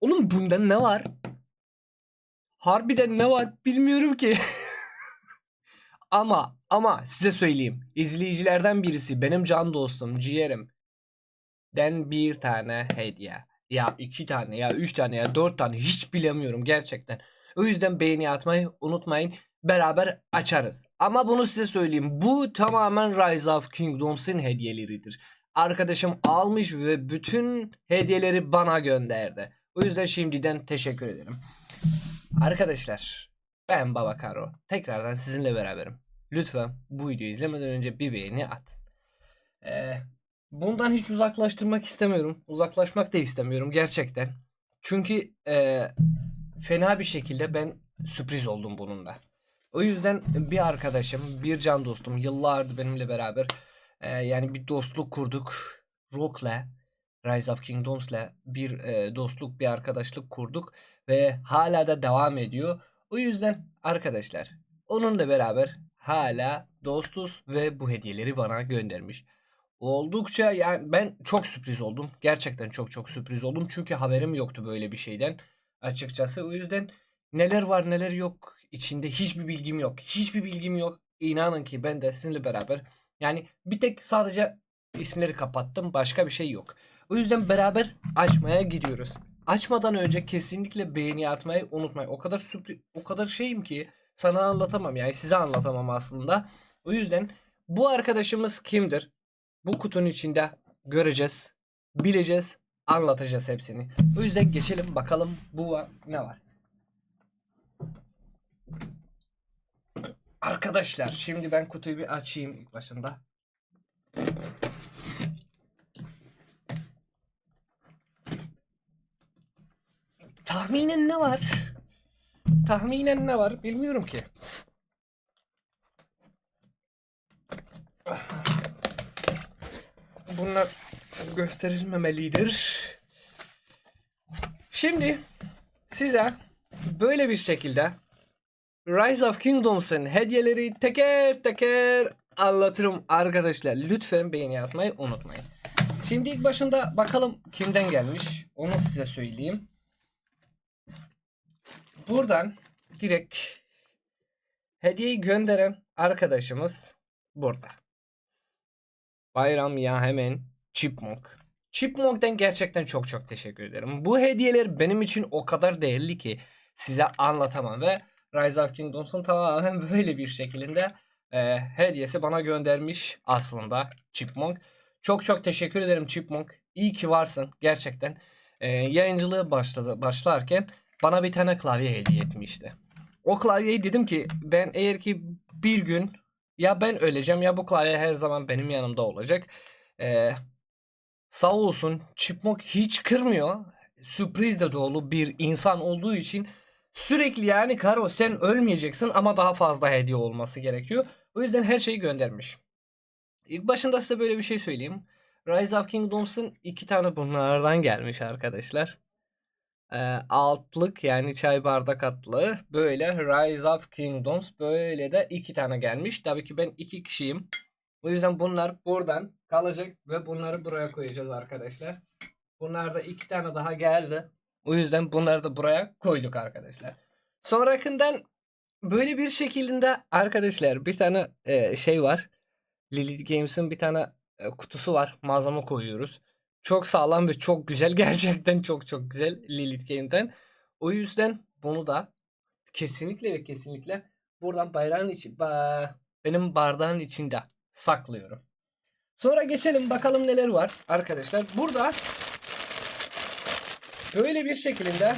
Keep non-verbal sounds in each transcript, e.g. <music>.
Oğlum bunda ne var? Harbiden ne var bilmiyorum ki. <laughs> ama ama size söyleyeyim. İzleyicilerden birisi benim can dostum, ciğerim. Den bir tane hediye. Ya iki tane ya üç tane ya dört tane hiç bilemiyorum gerçekten. O yüzden beğeni atmayı unutmayın. Beraber açarız. Ama bunu size söyleyeyim. Bu tamamen Rise of Kingdoms'ın hediyeleridir. Arkadaşım almış ve bütün hediyeleri bana gönderdi. O yüzden şimdiden teşekkür ederim. Arkadaşlar ben Baba Karo. Tekrardan sizinle beraberim. Lütfen bu videoyu izlemeden önce bir beğeni at. Ee, bundan hiç uzaklaştırmak istemiyorum. Uzaklaşmak da istemiyorum gerçekten. Çünkü e, fena bir şekilde ben sürpriz oldum bununla. O yüzden bir arkadaşım, bir can dostum yıllardır benimle beraber e, yani bir dostluk kurduk. Rock'la, Rise of Kingdoms'la bir e, dostluk, bir arkadaşlık kurduk ve hala da devam ediyor. O yüzden arkadaşlar onunla beraber hala dostuz ve bu hediyeleri bana göndermiş. Oldukça yani ben çok sürpriz oldum. Gerçekten çok çok sürpriz oldum. Çünkü haberim yoktu böyle bir şeyden açıkçası. O yüzden neler var neler yok içinde hiçbir bilgim yok. Hiçbir bilgim yok. İnanın ki ben de sizinle beraber yani bir tek sadece isimleri kapattım. Başka bir şey yok. O yüzden beraber açmaya gidiyoruz. Açmadan önce kesinlikle beğeni atmayı unutmayın. O kadar sürpriz, o kadar şeyim ki sana anlatamam. Yani size anlatamam aslında. O yüzden bu arkadaşımız kimdir? Bu kutunun içinde göreceğiz, bileceğiz, anlatacağız hepsini. O yüzden geçelim bakalım bu va- ne var. Arkadaşlar şimdi ben kutuyu bir açayım ilk başında. Tahminen ne var? Tahminen ne var bilmiyorum ki. Bunlar gösterilmemelidir. Şimdi size böyle bir şekilde Rise of Kingdoms'ın hediyeleri teker teker anlatırım arkadaşlar. Lütfen beğeni atmayı unutmayın. Şimdi ilk başında bakalım kimden gelmiş. Onu size söyleyeyim. Buradan direkt hediyeyi gönderen arkadaşımız burada. Bayram ya hemen Chipmunk. Chipmunk'ten gerçekten çok çok teşekkür ederim. Bu hediyeler benim için o kadar değerli ki size anlatamam ve Rise of Kingdoms'un tamamen <laughs> böyle bir şekilde e, hediyesi bana göndermiş aslında Chipmunk. Çok çok teşekkür ederim Chipmunk. İyi ki varsın gerçekten. E, yayıncılığı başladı başlarken bana bir tane klavye hediye etmişti. O klavyeyi dedim ki ben eğer ki bir gün ya ben öleceğim ya bu klavye her zaman benim yanımda olacak. Ee, sağ olsun Chipmunk hiç kırmıyor. Sürprizle dolu bir insan olduğu için sürekli yani Karo sen ölmeyeceksin ama daha fazla hediye olması gerekiyor. O yüzden her şeyi göndermiş. İlk başında size böyle bir şey söyleyeyim. Rise of Kingdoms'ın iki tane bunlardan gelmiş arkadaşlar. Ee, altlık yani çay bardak atlı. Böyle Rise of Kingdoms böyle de iki tane gelmiş. Tabii ki ben iki kişiyim. O yüzden bunlar buradan kalacak ve bunları buraya koyacağız arkadaşlar. Bunlar da iki tane daha geldi. O yüzden bunları da buraya koyduk arkadaşlar. Sonrakından böyle bir şekilde arkadaşlar bir tane e, şey var. Lilith Games'in bir tane e, kutusu var. Malzeme koyuyoruz. Çok sağlam ve çok güzel. <laughs> Gerçekten çok çok güzel Lilith Game'den. O yüzden bunu da kesinlikle ve kesinlikle buradan bayrağın içi ba- benim bardağın içinde saklıyorum. Sonra geçelim bakalım neler var arkadaşlar. Burada böyle bir şekilde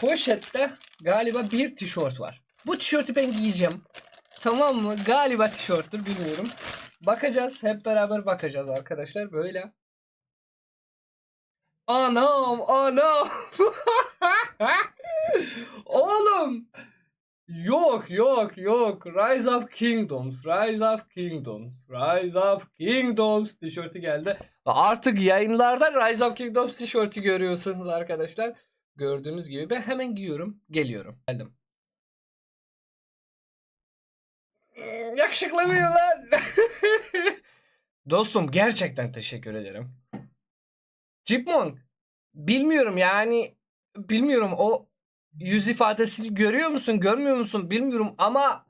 poşette galiba bir tişört var. Bu tişörtü ben giyeceğim. Tamam mı? Galiba tişörttür bilmiyorum. Bakacağız. Hep beraber bakacağız arkadaşlar. Böyle. Anam anam. <laughs> Oğlum. Yok yok yok. Rise of Kingdoms. Rise of Kingdoms. Rise of Kingdoms tişörtü geldi. Artık yayınlarda Rise of Kingdoms tişörtü görüyorsunuz arkadaşlar. Gördüğünüz gibi ben hemen giyiyorum. Geliyorum. Geldim. Yakışıklı mıyım lan? <laughs> Dostum gerçekten teşekkür ederim. Chipmunk bilmiyorum yani bilmiyorum o yüz ifadesini görüyor musun görmüyor musun bilmiyorum ama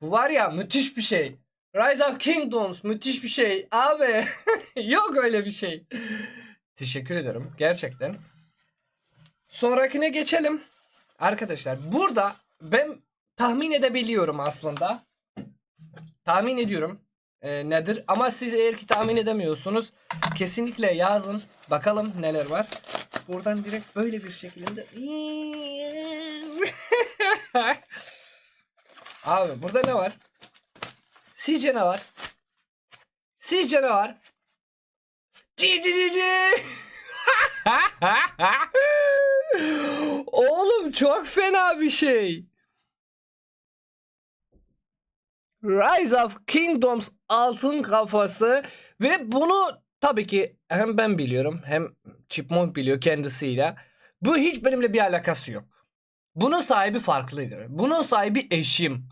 bu var ya müthiş bir şey. Rise of Kingdoms müthiş bir şey abi. <laughs> Yok öyle bir şey. Teşekkür ederim gerçekten. Sonrakine geçelim. Arkadaşlar burada ben tahmin edebiliyorum aslında. Tahmin ediyorum e, nedir ama siz eğer ki tahmin edemiyorsunuz kesinlikle yazın bakalım neler var. Buradan direkt böyle bir şekilde <laughs> Abi burada ne var? Sizce ne var? Sizce ne var? Ci ci ci ci. Oğlum çok fena bir şey. Rise of Kingdoms altın kafası ve bunu tabii ki hem ben biliyorum hem Chipmunk biliyor kendisiyle. Bu hiç benimle bir alakası yok. Bunun sahibi farklıdır. Bunun sahibi eşim.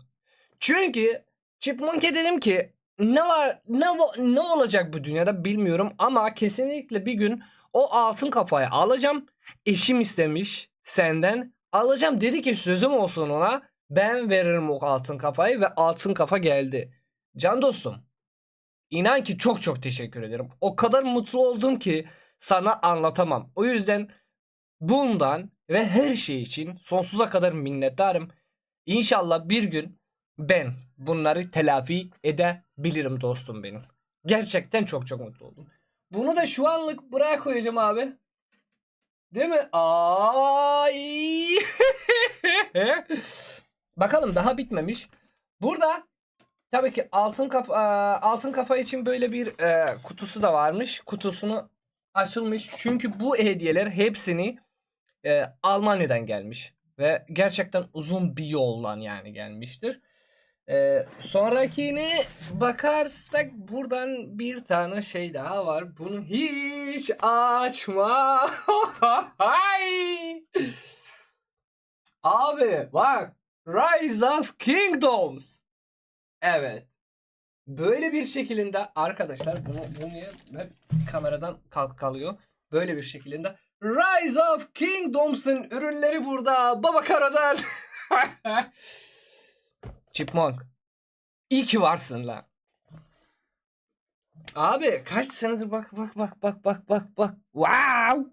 Çünkü Chipmunk'e dedim ki ne var ne ne olacak bu dünyada bilmiyorum ama kesinlikle bir gün o altın kafayı alacağım. Eşim istemiş senden alacağım dedi ki sözüm olsun ona ben veririm o altın kafayı ve altın kafa geldi. Can dostum inan ki çok çok teşekkür ederim. O kadar mutlu oldum ki sana anlatamam. O yüzden bundan ve her şey için sonsuza kadar minnettarım. İnşallah bir gün ben bunları telafi edebilirim dostum benim. Gerçekten çok çok mutlu oldum. Bunu da şu anlık buraya koyacağım abi. Değil mi? Ay. <laughs> Bakalım daha bitmemiş. Burada tabii ki altın kafa altın kafa için böyle bir e, kutusu da varmış. Kutusunu açılmış. Çünkü bu hediyeler hepsini e, Almanya'dan gelmiş ve gerçekten uzun bir yoldan yani gelmiştir. E, sonrakine bakarsak buradan bir tane şey daha var. Bunu hiç açma. <laughs> Abi bak Rise of Kingdoms. Evet. Böyle bir şekilde arkadaşlar bunu bunu hep kameradan kalk kalıyor. Böyle bir şekilde Rise of Kingdoms'ın ürünleri burada. Baba Karadan. <laughs> Chipmunk. İyi ki varsın la. Abi kaç senedir bak bak bak bak bak bak bak. Wow.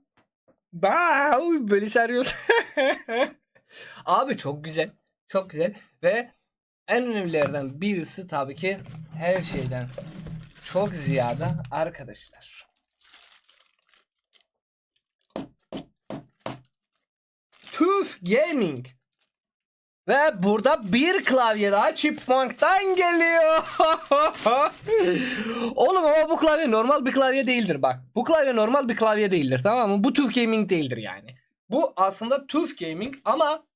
Wow. Böyle sarıyorsun. <laughs> Abi çok güzel. Çok güzel. Ve en önemlilerden birisi tabii ki her şeyden çok ziyade arkadaşlar. TÜF Gaming. Ve burada bir klavye daha Chipmunk'tan geliyor. <laughs> Oğlum ama bu klavye normal bir klavye değildir bak. Bu klavye normal bir klavye değildir tamam mı? Bu TÜF Gaming değildir yani. Bu aslında TÜF Gaming ama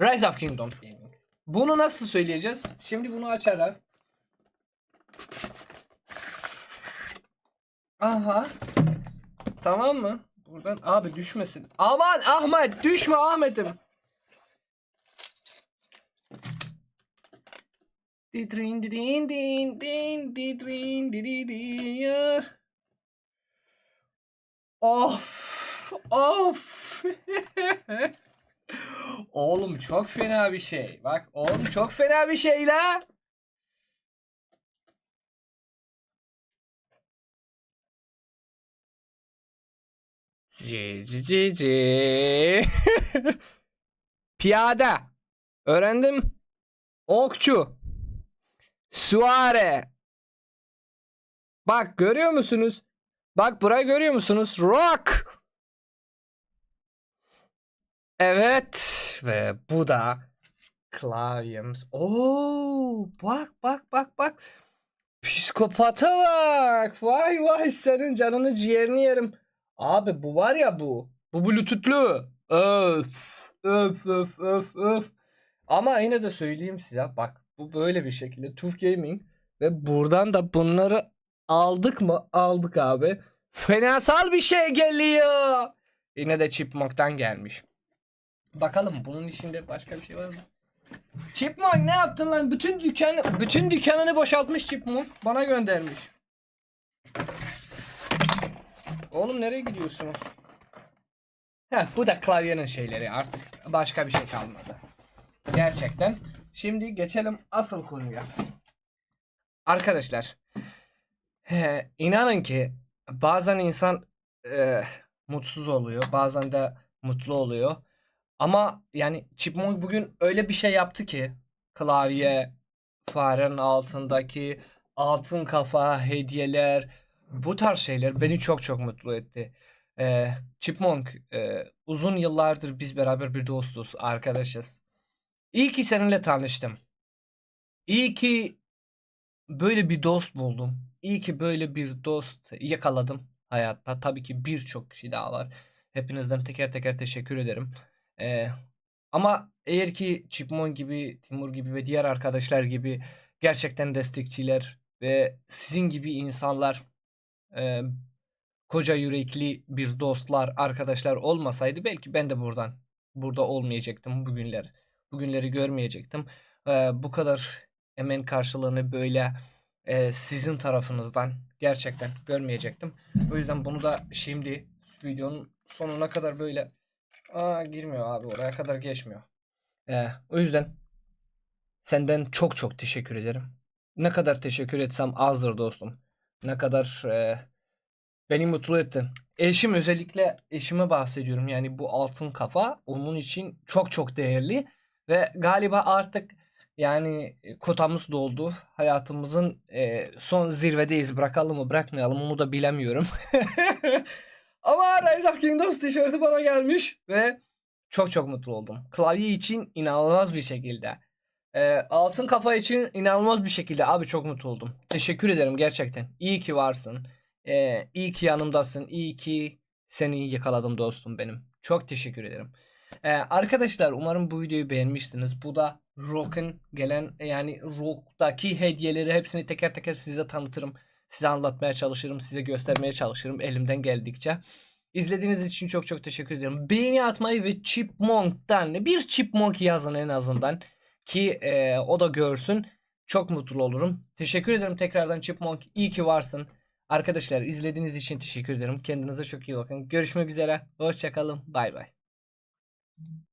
Rise of Kingdoms Gaming. Bunu nasıl söyleyeceğiz? Şimdi bunu açarız. Aha. Tamam mı? Buradan abi düşmesin. Aman Ahmet düşme Ahmet'im. Didrin didin din din didrin didin Of of. <laughs> oğlum çok fena bir şey. Bak oğlum çok fena bir şey la. Ci ci ci ci. <laughs> Piyade. Öğrendim. Okçu. Suare. Bak görüyor musunuz? Bak burayı görüyor musunuz? Rock. Evet ve bu da klavyemiz. Oo bak bak bak bak. Psikopata bak. Vay vay senin canını ciğerini yerim. Abi bu var ya bu. Bu bluetoothlu. Öf. Öf öf öf öf. Ama yine de söyleyeyim size bak bu böyle bir şekilde Turf Gaming ve buradan da bunları aldık mı? Aldık abi. Fenasal bir şey geliyor. Yine de Chipmunk'tan gelmiş. Bakalım bunun içinde başka bir şey var mı? Chipmunk ne yaptın lan? Bütün dükkanı bütün dükkanını boşaltmış Chipmunk. Bana göndermiş. Oğlum nereye gidiyorsunuz? Heh, bu da klavyenin şeyleri artık başka bir şey kalmadı. Gerçekten. Şimdi geçelim asıl konuya. Arkadaşlar he, inanın ki bazen insan e, mutsuz oluyor bazen de mutlu oluyor. Ama yani Chipmunk bugün öyle bir şey yaptı ki klavye, farenin altındaki altın kafa, hediyeler bu tarz şeyler beni çok çok mutlu etti. Ee, Chipmunk e, uzun yıllardır biz beraber bir dostuz, arkadaşız. İyi ki seninle tanıştım. İyi ki böyle bir dost buldum. İyi ki böyle bir dost yakaladım hayatta. Tabii ki birçok kişi daha var. Hepinizden teker teker teşekkür ederim. Ee, ama eğer ki Chipmunk gibi, Timur gibi ve diğer arkadaşlar gibi gerçekten destekçiler ve sizin gibi insanlar e, koca yürekli bir dostlar, arkadaşlar olmasaydı belki ben de buradan burada olmayacaktım bugünler. Bugünleri görmeyecektim. Ee, bu kadar emeğin karşılığını böyle e, sizin tarafınızdan gerçekten görmeyecektim. O yüzden bunu da şimdi videonun sonuna kadar böyle Aa girmiyor abi oraya kadar geçmiyor. Ee, o yüzden senden çok çok teşekkür ederim. Ne kadar teşekkür etsem azdır dostum. Ne kadar e, beni mutlu ettin. Eşim özellikle eşime bahsediyorum. Yani bu altın kafa onun için çok çok değerli ve galiba artık yani e, kotamız doldu. Hayatımızın e, son zirvedeyiz. Bırakalım mı bırakmayalım onu da bilemiyorum. <laughs> Ama Rise of Kingdoms tişörtü bana gelmiş ve çok çok mutlu oldum. Klavye için inanılmaz bir şekilde. Ee, altın kafa için inanılmaz bir şekilde abi çok mutlu oldum. Teşekkür ederim gerçekten. İyi ki varsın. Ee, iyi ki yanımdasın. İyi ki seni yakaladım dostum benim. Çok teşekkür ederim. Ee, arkadaşlar umarım bu videoyu beğenmişsiniz. Bu da Rock'ın gelen yani Rock'taki hediyeleri hepsini teker teker size tanıtırım. Size anlatmaya çalışırım, size göstermeye çalışırım elimden geldikçe. İzlediğiniz için çok çok teşekkür ederim. Beğeni atmayı ve Chipmunk'tan bir Chipmunk yazın en azından ki e, o da görsün. Çok mutlu olurum. Teşekkür ederim tekrardan Chipmunk. İyi ki varsın. Arkadaşlar izlediğiniz için teşekkür ederim. Kendinize çok iyi bakın. Görüşmek üzere. Hoşçakalın. Bay bay.